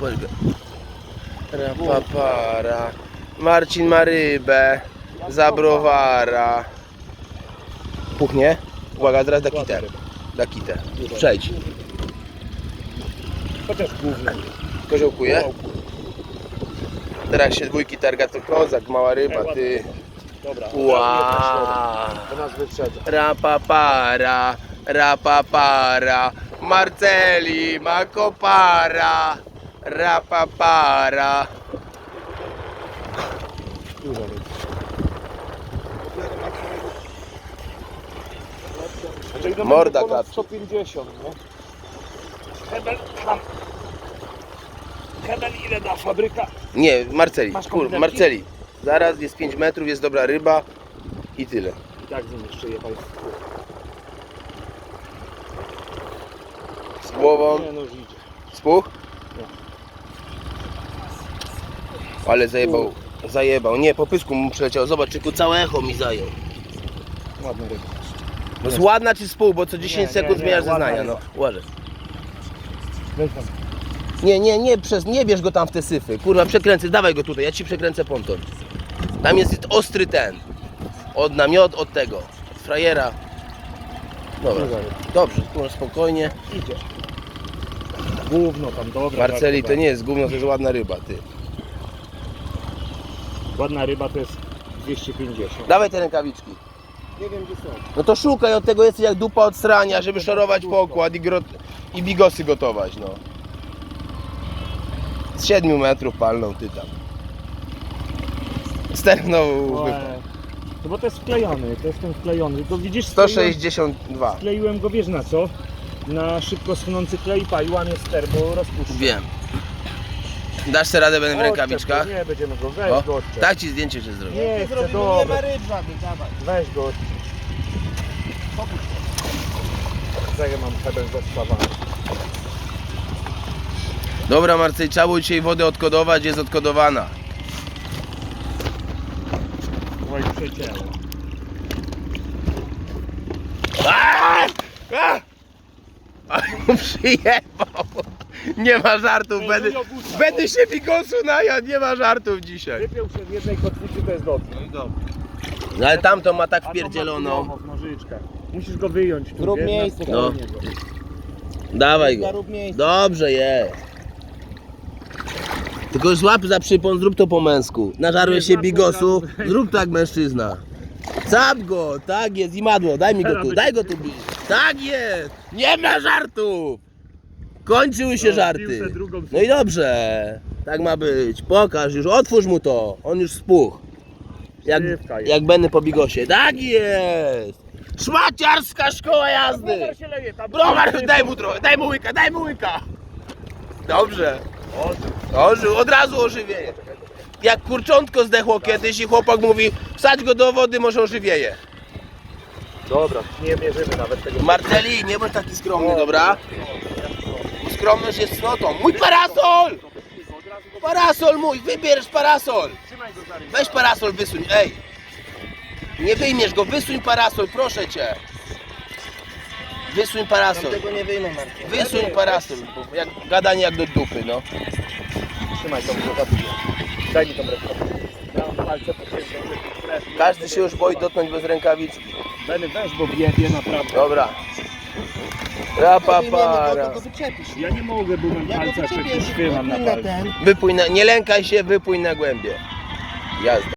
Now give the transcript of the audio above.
Poczekaj. Rapapara. Marcin ma rybę. Za browara. Puchnie? Uwaga, teraz da kitę. Da kitę. Przejdź. Chociaż główny. Koziołkuje? Teraz się dwójki targa to kozak, mała ryba, ty. Dobra. Wow. To nas wyprzedza. Rapapara, rapapara, Marceli, Makopara, rapapara. Czyli Morda ponad klatki. 150, nie? Hebel, tam. Hebel ile da fabryka? Nie, Marceli, Masz kur? Marceli. Zaraz jest 5 metrów, jest dobra ryba i tyle. I tak z nim jeszcze jechał. Z głową, Nie no, już idzie. spuch? Nie. Ale zajebał, zajebał. Nie, po pysku mu przyleciał. Zobacz, tylko całe echo mi zajął. Ładny ryb. No jest ładna czy spół, bo co 10 Nie, sekund nie, zmieniasz zeznania, no. ryba. Uważaj. Weź tam. Nie, nie, nie, przez, nie bierz go tam w te syfy. Kurwa, przekręcę, dawaj go tutaj, ja ci przekręcę ponton. Tam jest ostry ten. Od namiot, od tego. Od frajera. Dobra, ryba. dobrze, kurwa, spokojnie. Idzie. Gówno tam, dobra. Marceli, dobra. to nie jest gówno, to jest ładna ryba, ty. Ładna ryba to jest 250. Dawaj te rękawiczki. Nie wiem gdzie są. No to szukaj, od tego jesteś jak dupa od strania, żeby szorować pokład i, grot, i bigosy gotować, no. Z 7 metrów palną ty tam. Sterną wypadł. No bo to jest wklejony, to jest ten wklejony. To widzisz, 162. Skleiłem go, wiesz na co? Na szybko schłonący klej i łamie ster, bo rozpuszcza. Wiem. Dasz sobie radę, będę w rękawiczkach? Nie, będziemy go, weź O, go odczep. tak ci zdjęcie się zrobię. Nie chcę, dobra. ryb żadnych, dawaj. Weź go odczep. Co ja mam hebel zaspawany? Dobra Marcej, trzeba było dzisiaj wodę odkodować, jest odkodowana. Oj, przecięło. Aaaa! A! Przyjebał. Nie ma żartów, będę, no i będę się bigosu najadł, nie ma żartów dzisiaj. Wypiął się z jednej kotwicy, to jest dobrze. No ale tamto ma tak wpierdzieloną. chujowo w nożyczkach. Musisz go wyjąć tu, Zrób wiesz, na miejsce. No. spokojnie go. Dawaj go. Miejsce. Dobrze jest. Tylko złap za przypon, zrób to po męsku. Nażarłeś się bigosu, zrób tak mężczyzna. Zap go, tak jest i madło, daj mi go tu, daj go tu bić. Tak jest, nie ma żartów. Kończyły się No, żarty. piłkę drugą No i dobrze, tak ma być. Pokaż już, otwórz mu to, on już spuch. Jak, Szybka jest. jak będę po bigosie. Tak jest. Szmaciarska szkoła jazdy. Browar się leje, tam Browar, daj mu trochę, daj mu łyka, daj mu łyka. Dobrze. Ożył, od razu ożywieje. Jak kurczątko zdechło kiedyś i chłopak mówi, wsadź go do wody, może ożywieje. Dobra, nie mierzymy nawet tego. Marceli, nie bądź taki skromny, dobra? Skromność jest cnotą. Mój parasol! Parasol mój, wybierz parasol. Rękę. Weź parasol, wysuń, ej. Nie wyjmiesz go, wysuń parasol, proszę cię. Wysuń parasol. Tego nie wyjmę, Marcin. Wysuń parasol, bo jak gadanie jak do dupy, no. Trzymaj tą rękawicę. Daj mi tą rękawicę. Palce. Każdy się już boi dotknąć bez rękawiczki. Benny, weź, bo wiebie naprawdę. Dobra. Rapapara. wyczepisz. Ja nie mogę, bo mam mam na palce. Wypój na, nie lękaj się, wypój na głębie. Jazda.